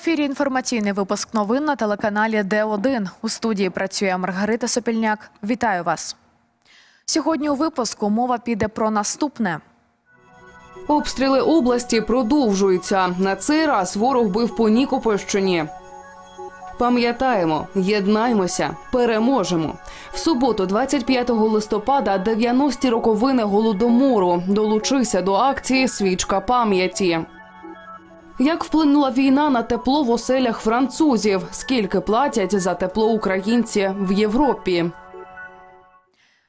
ефірі інформаційний випуск новин на телеканалі Д1. У студії працює Маргарита Сопільняк. Вітаю вас. Сьогодні у випуску мова піде про наступне. Обстріли області продовжуються. На цей раз ворог бив по Нікопольщині. Пам'ятаємо, єднаймося, переможемо. В суботу, 25 листопада, 90-ті роковини голодомору. Долучися до акції Свічка пам'яті. Як вплинула війна на тепло в оселях французів? Скільки платять за тепло українці в Європі?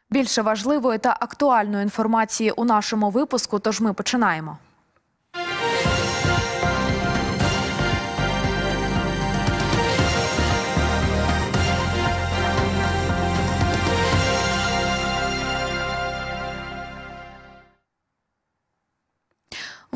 Більше важливої та актуальної інформації у нашому випуску. Тож ми починаємо.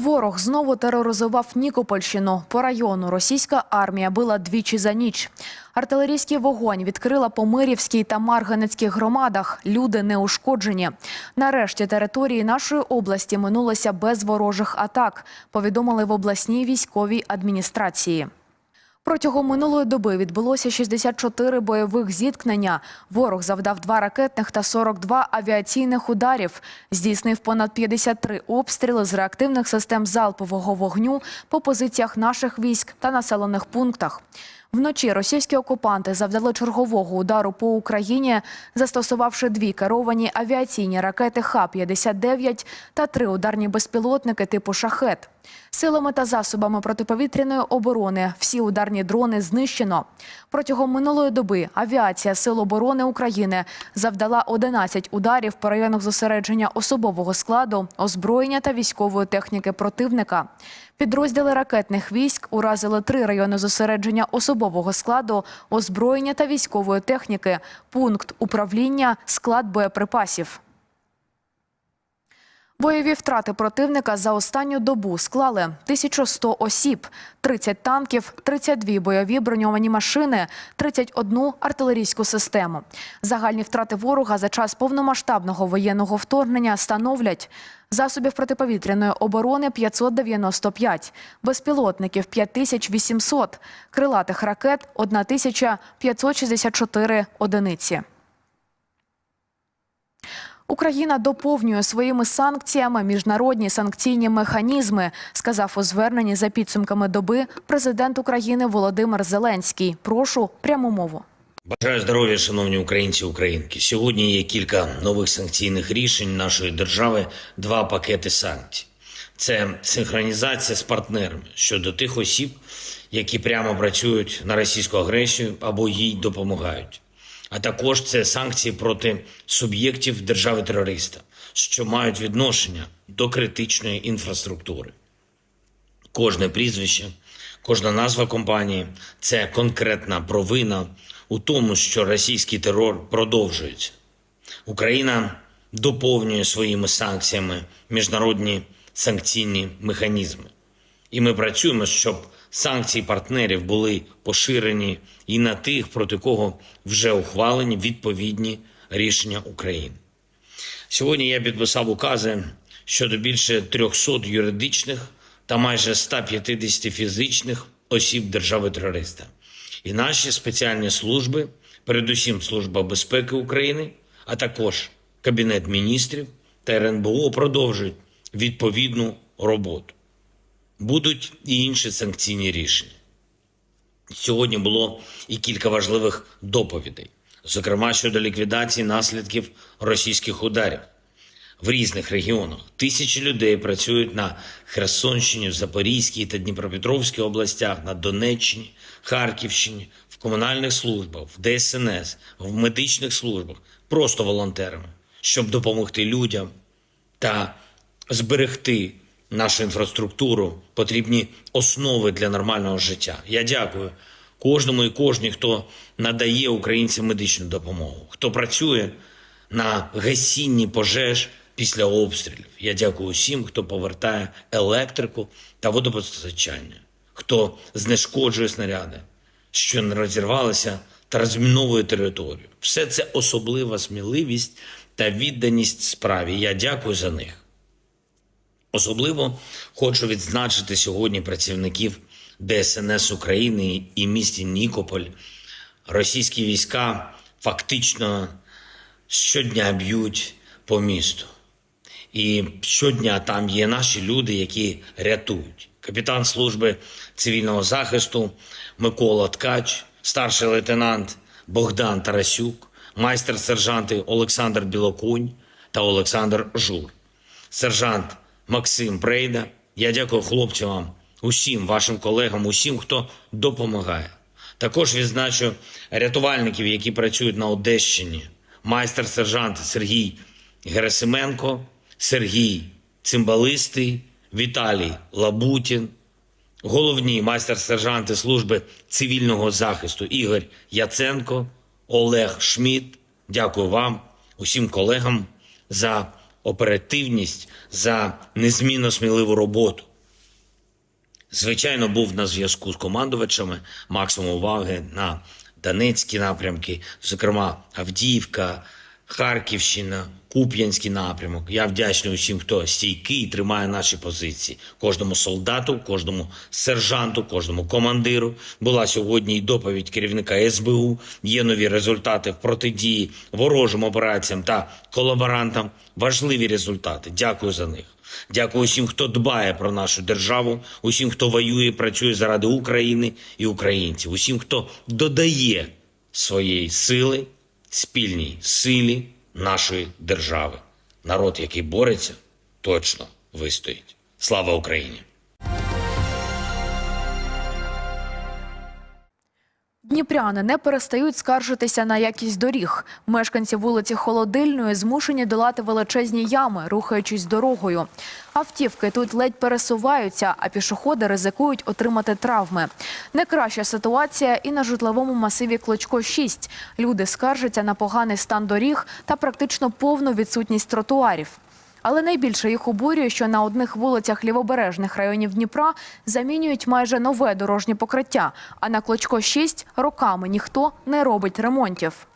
Ворог знову тероризував Нікопольщину. По району російська армія била двічі за ніч. Артилерійський вогонь відкрила по Мирівській та Марганецьких громадах. Люди не ушкоджені. Нарешті території нашої області минулося без ворожих атак. Повідомили в обласній військовій адміністрації. Протягом минулої доби відбулося 64 бойових зіткнення. Ворог завдав два ракетних та 42 авіаційних ударів. Здійснив понад 53 обстріли з реактивних систем залпового вогню по позиціях наших військ та населених пунктах. Вночі російські окупанти завдали чергового удару по Україні, застосувавши дві керовані авіаційні ракети Х-59 та три ударні безпілотники типу «Шахет». Силами та засобами протиповітряної оборони всі ударні дрони знищено. Протягом минулої доби авіація Сил оборони України завдала 11 ударів по районах зосередження особового складу, озброєння та військової техніки противника. Підрозділи ракетних військ уразили три райони зосередження особового складу, озброєння та військової техніки, пункт управління, склад боєприпасів. Бойові втрати противника за останню добу склали 1100 осіб, 30 танків, 32 бойові броньовані машини, 31 артилерійську систему. Загальні втрати ворога за час повномасштабного воєнного вторгнення становлять засобів протиповітряної оборони 595, безпілотників 5800, крилатих ракет 1564 одиниці. Україна доповнює своїми санкціями міжнародні санкційні механізми, сказав у зверненні за підсумками доби президент України Володимир Зеленський. Прошу пряму мову. Бажаю здоров'я, шановні українці українки. Сьогодні є кілька нових санкційних рішень нашої держави, два пакети санкцій. Це синхронізація з партнерами щодо тих осіб, які прямо працюють на російську агресію або їй допомагають. А також це санкції проти суб'єктів держави-терориста, що мають відношення до критичної інфраструктури. Кожне прізвище, кожна назва компанії це конкретна провина у тому, що російський терор продовжується. Україна доповнює своїми санкціями міжнародні санкційні механізми. І ми працюємо, щоб санкції партнерів були поширені і на тих, проти кого вже ухвалені відповідні рішення України. Сьогодні я підписав укази щодо більше 300 юридичних та майже 150 фізичних осіб держави-терориста. І наші спеціальні служби, передусім Служба безпеки України, а також Кабінет міністрів та РНБО продовжують відповідну роботу. Будуть і інші санкційні рішення. Сьогодні було і кілька важливих доповідей, зокрема щодо ліквідації наслідків російських ударів в різних регіонах. Тисячі людей працюють на Херсонщині, в Запорізькій та Дніпропетровській областях, на Донеччині, Харківщині, в комунальних службах, в ДСНС, в медичних службах, просто волонтерами, щоб допомогти людям та зберегти нашу інфраструктуру, потрібні основи для нормального життя. Я дякую кожному і кожній, хто надає українцям медичну допомогу, хто працює на гасінні пожеж після обстрілів. Я дякую усім, хто повертає електрику та водопостачання, хто знешкоджує снаряди, що не розірвалися та розміновує територію. Все це особлива сміливість та відданість справі. Я дякую за них. Особливо хочу відзначити сьогодні працівників ДСНС України і місті Нікополь російські війська фактично щодня б'ють по місту. І щодня там є наші люди, які рятують. Капітан служби цивільного захисту Микола Ткач, старший лейтенант Богдан Тарасюк, майстер-сержанти Олександр Білокунь та Олександр Жур, сержант Максим Прейда. Я дякую хлопцям, вам, усім вашим колегам, усім, хто допомагає. Також відзначу рятувальників, які працюють на Одещині. Майстер-сержант Сергій Герасименко, Сергій Цимбалистий, Віталій Лабутін, головні майстер-сержанти служби цивільного захисту Ігор Яценко, Олег Шмідт. Дякую вам, усім колегам за оперативність, за незмінно сміливу роботу. Звичайно, був на зв'язку з командувачами, максимум уваги на Донецькі напрямки, зокрема Авдіївка, Харківщина, Куп'янський напрямок. Я вдячний усім, хто стійкий і тримає наші позиції. Кожному солдату, кожному сержанту, кожному командиру. Була сьогодні і доповідь керівника СБУ. Є нові результати в протидії ворожим операціям та колаборантам. Важливі результати. Дякую за них. Дякую усім, хто дбає про нашу державу, усім, хто воює, працює заради України і українців, усім, хто додає своєї сили спільній силі нашої держави. Народ, який бореться, точно вистоїть. Слава Україні! Дніпряни не перестають скаржитися на якість доріг. Мешканці вулиці Холодильної змушені долати величезні ями, рухаючись дорогою. Автівки тут ледь пересуваються, а пішоходи ризикують отримати травми. Не краща ситуація і на житловому масиві Клочко 6. Люди скаржаться на поганий стан доріг та практично повну відсутність тротуарів. Але найбільше їх обурює, що на одних вулицях лівобережних районів Дніпра замінюють майже нове дорожнє покриття, а на Клочко 6 роками ніхто не робить ремонтів.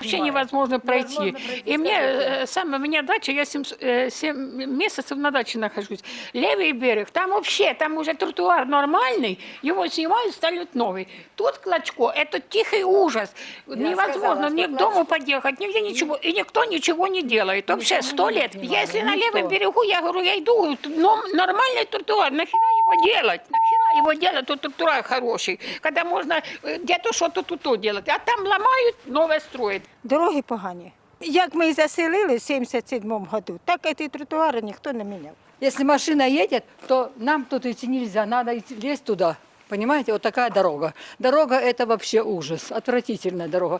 Вообще невозможно пройти. И мне, э, сам, у меня дача, я 7, месяцев на даче нахожусь. Левый берег, там вообще, там уже тротуар нормальный, его снимают, ставят новый. Тут Клочко, это тихий ужас. невозможно ни к дому подъехать, нигде ничего, и никто ничего не делает. Вообще сто лет. Если на левом берегу, я говорю, я иду, но нормальный тротуар, нахера его делать? Нахера его делать, тут тротуар хороший, когда можно э, где-то что-то тут делать. А там ломают, новое строят. Дороги погані. Як ми і заселили в 77-му году, так і ті тротуари ніхто не міняв. Если машина едет, то нам тут идти нельзя, надо идти, лезть туда. Понимаете, вот такая дорога. Дорога это вообще ужас, отвратительная дорога.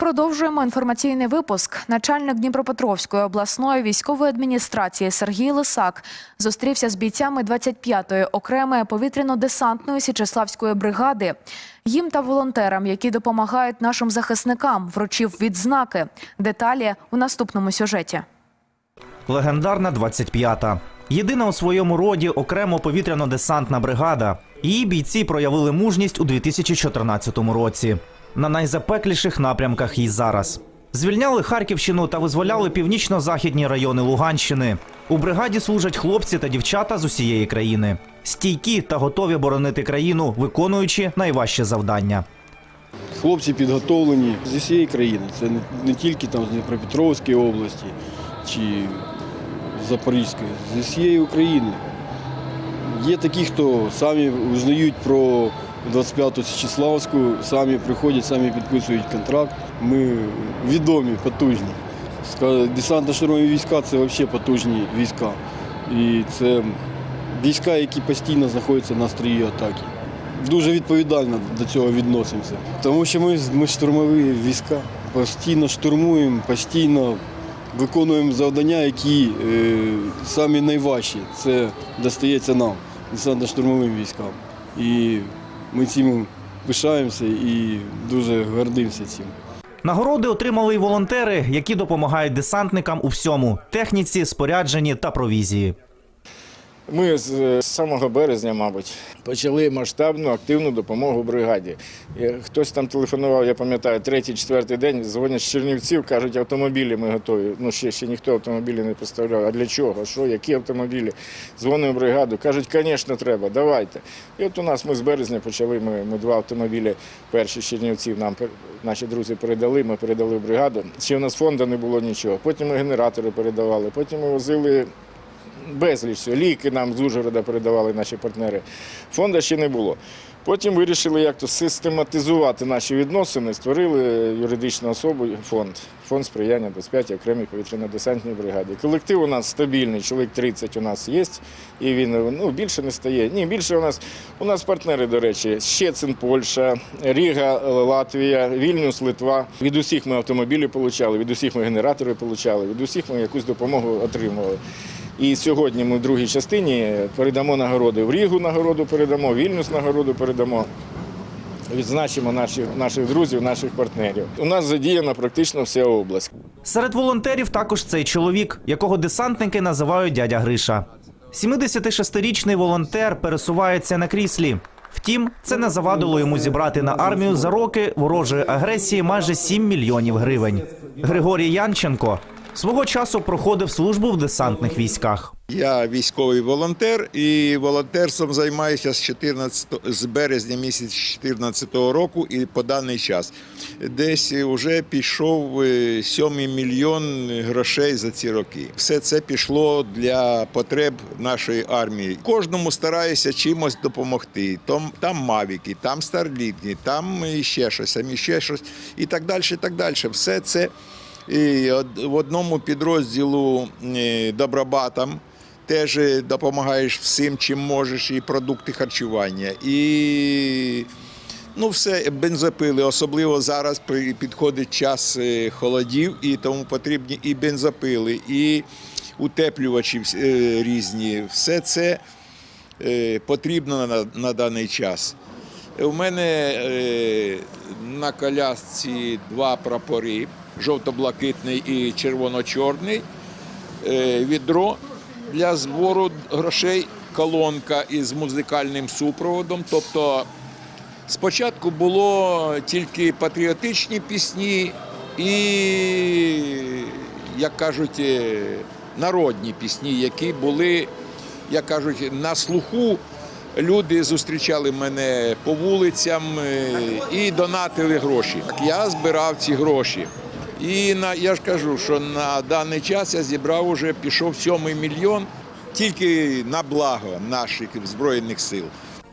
Продовжуємо інформаційний випуск. Начальник Дніпропетровської обласної військової адміністрації Сергій Лисак зустрівся з бійцями 25-ї окремої повітряно-десантної Січеславської бригади. Їм та волонтерам, які допомагають нашим захисникам, вручив відзнаки. Деталі у наступному сюжеті. Легендарна 25-та. Єдина у своєму роді окремо повітряно-десантна бригада. Її бійці проявили мужність у 2014 році. На найзапекліших напрямках і зараз. Звільняли Харківщину та визволяли північно-західні райони Луганщини. У бригаді служать хлопці та дівчата з усієї країни. Стійкі та готові боронити країну, виконуючи найважче завдання. Хлопці підготовлені з усієї країни. Це не, тільки там з Дніпропетровської області чи Запорізької, з усієї України. Є такі, хто самі узнають про 25-ту Січеславську, самі приходять, самі підписують контракт. Ми відомі, потужні. Десантно-штурмові війська це взагалі потужні війська. І це війська, які постійно знаходяться на стрії атаки. Дуже відповідально до цього відносимося. Тому що ми, ми штурмові війська. Постійно штурмуємо, постійно виконуємо завдання, які е, самі найважчі. Це достається нам, десантно-штурмовим військам. І ми цим пишаємося і дуже гордимося цим. Нагороди отримали й волонтери, які допомагають десантникам у всьому техніці, спорядженні та провізії. Ми з е, самого березня, мабуть, почали масштабну активну допомогу бригаді. Хтось там телефонував, я пам'ятаю, третій, четвертий день дзвонять з Чернівців, кажуть, автомобілі ми готові. Ну ще, ще ніхто автомобілі не поставляв. А для чого? Що, які автомобілі? Дзвонимо бригаду, кажуть, звісно, треба, давайте. І от у нас ми з березня почали. Ми, ми два автомобілі перші з Чернівців нам наші друзі передали. Ми передали в бригаду. Ще у нас фонду не було нічого. Потім ми генератори передавали. Потім ми возили безліч всього. Ліки нам з Ужгорода передавали наші партнери. Фонду ще не було. Потім вирішили як то систематизувати наші відносини, створили юридичну особу, фонд, фонд сприяння 25 окремій повітряно-десантній бригаді. Колектив у нас стабільний, чоловік 30 у нас є, і він ну, більше не стає. Ні, більше у нас у нас партнери, до речі, Щецин, Польща, Ріга, Латвія, Вільнюс, Литва. Від усіх ми автомобілі отримали, від усіх ми генератори отримали, від усіх ми якусь допомогу отримували. І сьогодні ми в другій частині передамо нагороди. В Рігу нагороду передамо, Вільнюс нагороду передамо. Відзначимо наших, наших друзів, наших партнерів. У нас задіяна практично вся область. Серед волонтерів також цей чоловік, якого десантники називають дядя Гриша. 76-річний волонтер пересувається на кріслі. Втім, це не завадило йому зібрати на армію за роки ворожої агресії майже 7 мільйонів гривень. Григорій Янченко свого часу проходив службу в десантних військах. Я військовий волонтер і волонтерством займаюся з 14, з березня місяць 2014 року і по даний час. Десь вже пішов е, 7 мільйон грошей за ці роки. Все це пішло для потреб нашої армії. Кожному стараюся чимось допомогти. Там, там мавіки, там старлітні, там ще щось, там ще щось і так далі. І так далі. Все це в одному підрозділу е, добробатам теж допомагаєш всім, чим можеш, і продукти харчування, і ну, все, бензопили. Особливо зараз підходить час е, холодів, і тому потрібні і бензопили, і утеплювачі е, різні. Все це потрібно на, на даний час. У мене на колясці два прапори: жовто-блакитний і червоно-чорний. Е, відро для збору грошей, колонка із музикальним супроводом. Тобто спочатку було тільки патріотичні пісні і, як кажуть, е, народні пісні, які були, як кажуть, на слуху. Люди зустрічали мене по вулицям е, і донатили гроші. Я збирав ці гроші. І на я ж кажу, що на даний час я зібрав уже пішов сьомий мільйон тільки на благо наших збройних сил.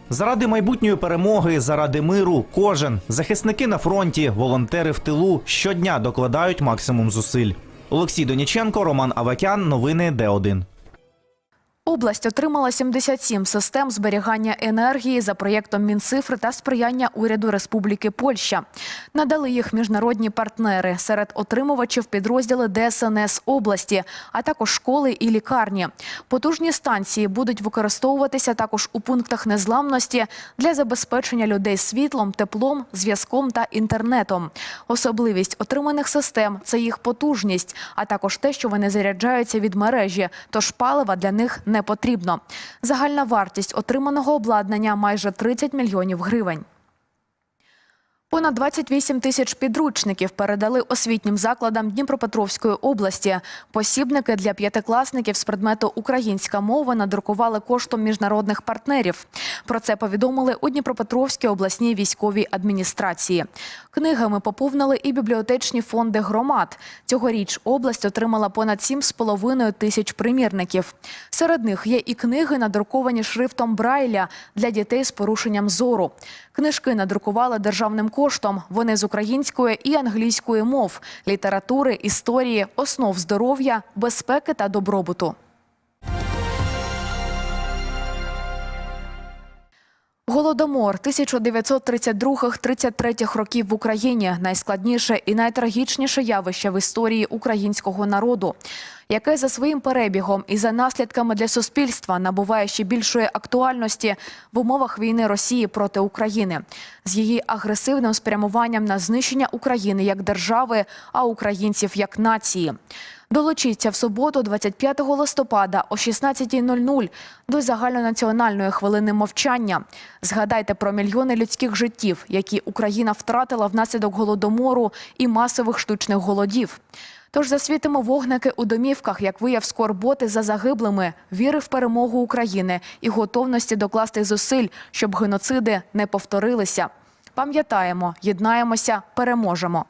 Заради майбутньої перемоги, заради миру, кожен захисники на фронті, волонтери в тилу щодня докладають максимум зусиль. Олексій Доніченко, Роман Авакян. Новини Д1. Область отримала 77 систем зберігання енергії за проєктом Мінцифри та сприяння уряду Республіки Польща. Надали їх міжнародні партнери. Серед отримувачів підрозділи ДСНС області, а також школи і лікарні. Потужні станції будуть використовуватися також у пунктах незламності для забезпечення людей світлом, теплом, зв'язком та інтернетом. Особливість отриманих систем це їх потужність, а також те, що вони заряджаються від мережі, тож палива для них не потрібно. Загальна вартість отриманого обладнання майже 30 мільйонів гривень. Понад 28 тисяч підручників передали освітнім закладам Дніпропетровської області. Посібники для п'ятикласників з предмету українська мова надрукували коштом міжнародних партнерів. Про це повідомили у Дніпропетровській обласній військовій адміністрації. Книгами поповнили і бібліотечні фонди громад. Цьогоріч область отримала понад 7,5 тисяч примірників. Серед них є і книги, надруковані шрифтом Брайля для дітей з порушенням зору. Книжки надрукували державним коштом. Вони з української і англійської мов, літератури, історії, основ здоров'я, безпеки та добробуту. Голодомор 1932-33 років в Україні найскладніше і найтрагічніше явище в історії українського народу, яке за своїм перебігом і за наслідками для суспільства набуває ще більшої актуальності в умовах війни Росії проти України з її агресивним спрямуванням на знищення України як держави, а українців як нації. Долучіться в суботу, 25 листопада о 16.00 до загальнонаціональної хвилини мовчання. Згадайте про мільйони людських життів, які Україна втратила внаслідок голодомору і масових штучних голодів. Тож засвітимо вогники у домівках, як вияв скорботи за загиблими, віри в перемогу України і готовності докласти зусиль, щоб геноциди не повторилися. Пам'ятаємо, єднаємося, переможемо.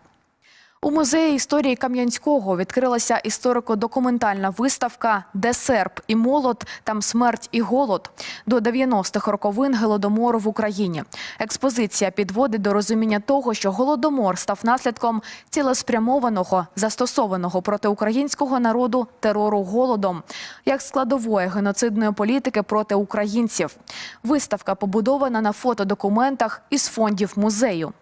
У музеї історії Кам'янського відкрилася історико-документальна виставка Де серп і молот, там смерть і голод до 90-х роковин голодомору в Україні. Експозиція підводить до розуміння того, що голодомор став наслідком цілеспрямованого, застосованого проти українського народу терору голодом, як складової геноцидної політики проти українців. Виставка побудована на фотодокументах із фондів музею.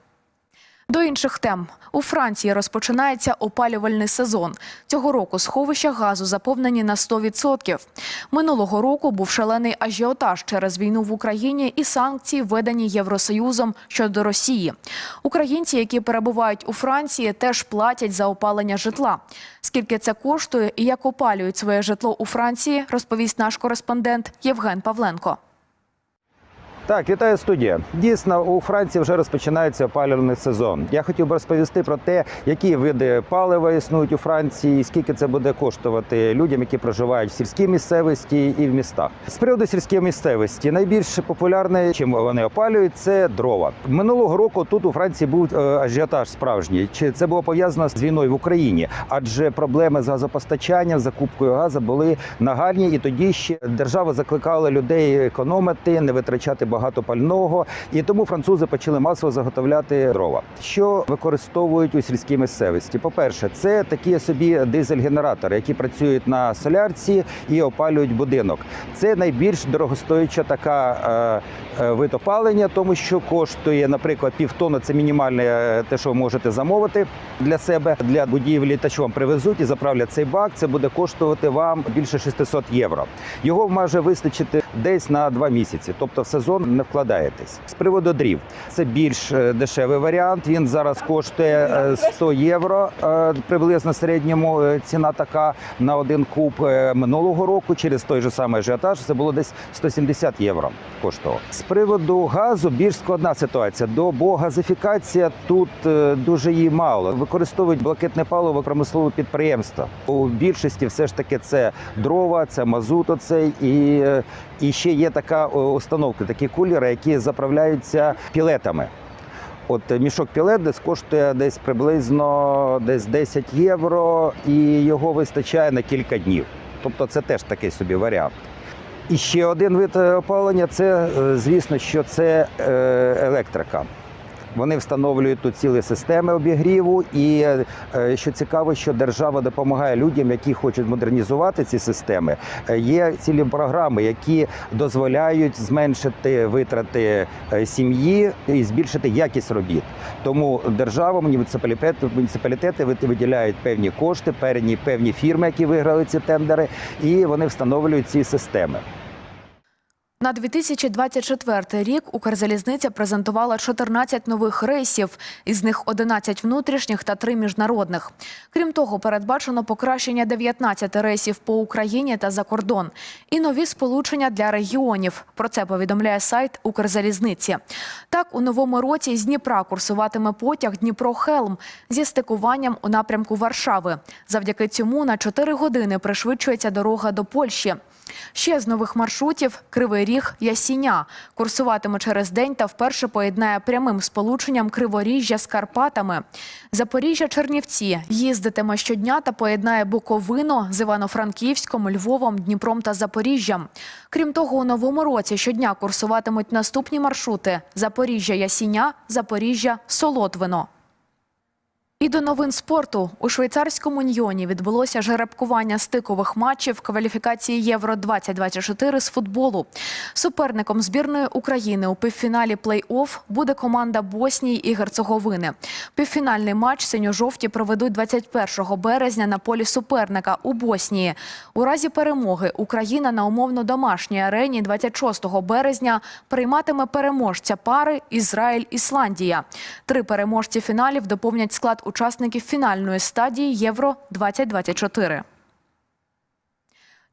До інших тем у Франції розпочинається опалювальний сезон. Цього року сховища газу заповнені на 100%. Минулого року був шалений ажіотаж через війну в Україні і санкції, введені Євросоюзом щодо Росії. Українці, які перебувають у Франції, теж платять за опалення житла. Скільки це коштує і як опалюють своє житло у Франції, розповість наш кореспондент Євген Павленко. Так, вітаю студія. Дійсно, у Франції вже розпочинається опалювальний сезон. Я хотів би розповісти про те, які види палива існують у Франції, і скільки це буде коштувати людям, які проживають в сільській місцевості і в містах. З приводу сільської місцевості найбільш популярне, чим вони опалюють, це дрова. Минулого року тут у Франції був е, ажіотаж справжній. Чи це було пов'язано з війною в Україні? Адже проблеми з газопостачанням, закупкою газу були нагальні, і тоді ще держава закликала людей економити, не витрачати багато пального, і тому французи почали масово заготовляти дрова, що використовують у сільській місцевості. По-перше, це такі собі дизель-генератори, які працюють на солярці і опалюють будинок. Це найбільш дорогостояча така е, е, вид опалення, тому що коштує, наприклад, півтони це мінімальне е, те, що ви можете замовити для себе для будівлі, те, що вам привезуть і заправлять цей бак. Це буде коштувати вам більше 600 євро. Його може вистачити десь на два місяці, тобто в сезон не вкладаєтесь. З приводу дрів це більш е, дешевий варіант. Він зараз коштує е, 100 євро. е, Приблизно середньому е, ціна така на один куб Е, минулого року. Через той же самий ажіотаж це було десь 170 євро. Коштував з приводу газу. Більш складна ситуація. До бо газифікація тут е, дуже її мало. Використовують блакитне паливо промислове підприємства. У більшості все ж таки це дрова, це мазут оцей і, е, і ще є така установка, такі кулери, які заправляються пілетами. От е, мішок пілет десь коштує десь приблизно десь 10 євро, і його вистачає на кілька днів. Тобто це теж такий собі варіант. І ще один вид е, опалення це, е, звісно, що це електрика. Вони встановлюють тут цілі системи обігріву, і е, що цікаво, що держава допомагає людям, які хочуть модернізувати ці системи. Е, Є цілі програми, які дозволяють зменшити витрати е, сім'ї і збільшити якість робіт. Тому держава, муніципалітети, муніципалітети виділяють певні кошти, певні певні фірми, які виграли ці тендери, і вони встановлюють ці системи. На 2024 рік Укрзалізниця презентувала 14 нових рейсів, із них 11 внутрішніх та 3 міжнародних. Крім того, передбачено покращення 19 рейсів по Україні та за кордон і нові сполучення для регіонів. Про це повідомляє сайт Укрзалізниці. Так, у новому році з Дніпра курсуватиме потяг Дніпро-Хелм зі стикуванням у напрямку Варшави. Завдяки цьому на 4 години пришвидшується дорога до Польщі. Ще з нових маршрутів Кривий Ріг Ясіня курсуватиме через день та вперше поєднає прямим сполученням Криворіжжя з Карпатами. Запоріжжя Чернівці їздитиме щодня та поєднає Буковину з Івано-Франківськом, Львовом, Дніпром та Запоріжжям. Крім того, у новому році щодня курсуватимуть наступні маршрути: Запоріжжя Ясіня, Запоріжжя Солотвино. І до новин спорту у швейцарському Ньйоні відбулося жеребкування стикових матчів кваліфікації Євро 2024 з футболу. Суперником збірної України у півфіналі плей-офф буде команда Боснії і Герцеговини. Півфінальний матч синьо-жовті проведуть 21 березня на полі суперника у Боснії. У разі перемоги Україна на умовно домашній арені 26 березня прийматиме переможця пари Ізраїль-Ісландія. Три переможці фіналів доповнять склад учасників фінальної стадії Євро 2024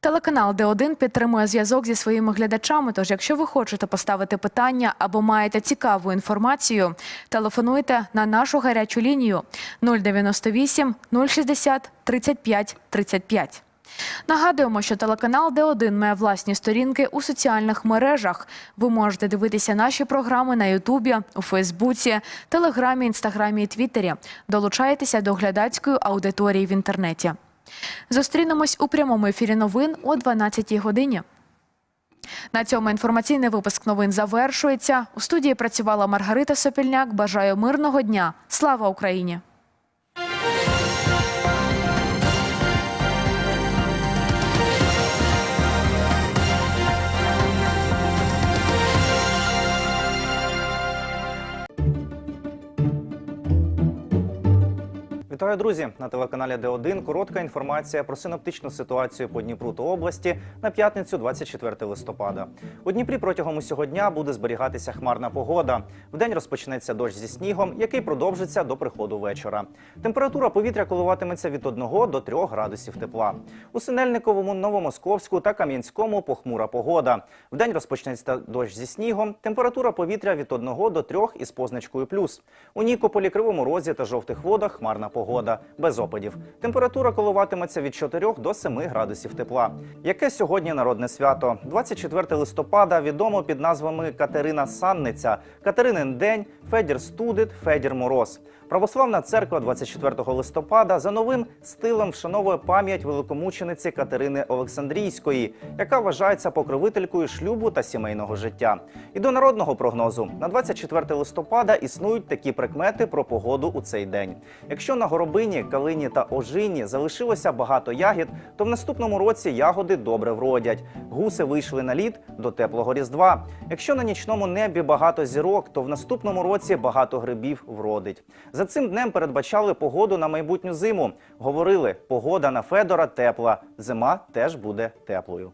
Телеканал Д1 підтримує зв'язок зі своїми глядачами. Тож, якщо ви хочете поставити питання або маєте цікаву інформацію, телефонуйте на нашу гарячу лінію 098 060 35 35. Нагадуємо, що телеканал Д1 має власні сторінки у соціальних мережах. Ви можете дивитися наші програми на Ютубі, у Фейсбуці, Телеграмі, Інстаграмі і Твіттері. Долучайтеся до глядацької аудиторії в інтернеті. Зустрінемось у прямому ефірі новин о 12-й годині. На цьому інформаційний випуск новин завершується. У студії працювала Маргарита Сопільняк. Бажаю мирного дня. Слава Україні! Вітаю, друзі! На телеканалі Д1 коротка інформація про синоптичну ситуацію по Дніпру та області на п'ятницю, 24 листопада. У Дніпрі протягом усього дня буде зберігатися хмарна погода. Вдень розпочнеться дощ зі снігом, який продовжиться до приходу вечора. Температура повітря коливатиметься від 1 до 3 градусів тепла. У Синельниковому, Новомосковську та Кам'янському похмура погода. Вдень розпочнеться дощ зі снігом. Температура повітря від 1 до 3 із позначкою плюс. У Нікополі, Кривому Розі та жовтих водах хмарна погода без опадів. Температура коливатиметься від 4 до 7 градусів тепла. Яке сьогодні народне свято? 24 листопада відомо під назвами Катерина Санниця, Катеринин день, Федір Студит, Федір Мороз. Православна церква 24 листопада за новим стилем вшановує пам'ять великомучениці Катерини Олександрійської, яка вважається покровителькою шлюбу та сімейного життя. І до народного прогнозу на 24 листопада існують такі прикмети про погоду у цей день. Якщо на горобині, калині та ожині залишилося багато ягід, то в наступному році ягоди добре вродять. Гуси вийшли на лід до теплого різдва. Якщо на нічному небі багато зірок, то в наступному році багато грибів вродить. За цим днем передбачали погоду на майбутню зиму. Говорили, погода на Федора тепла, зима теж буде теплою.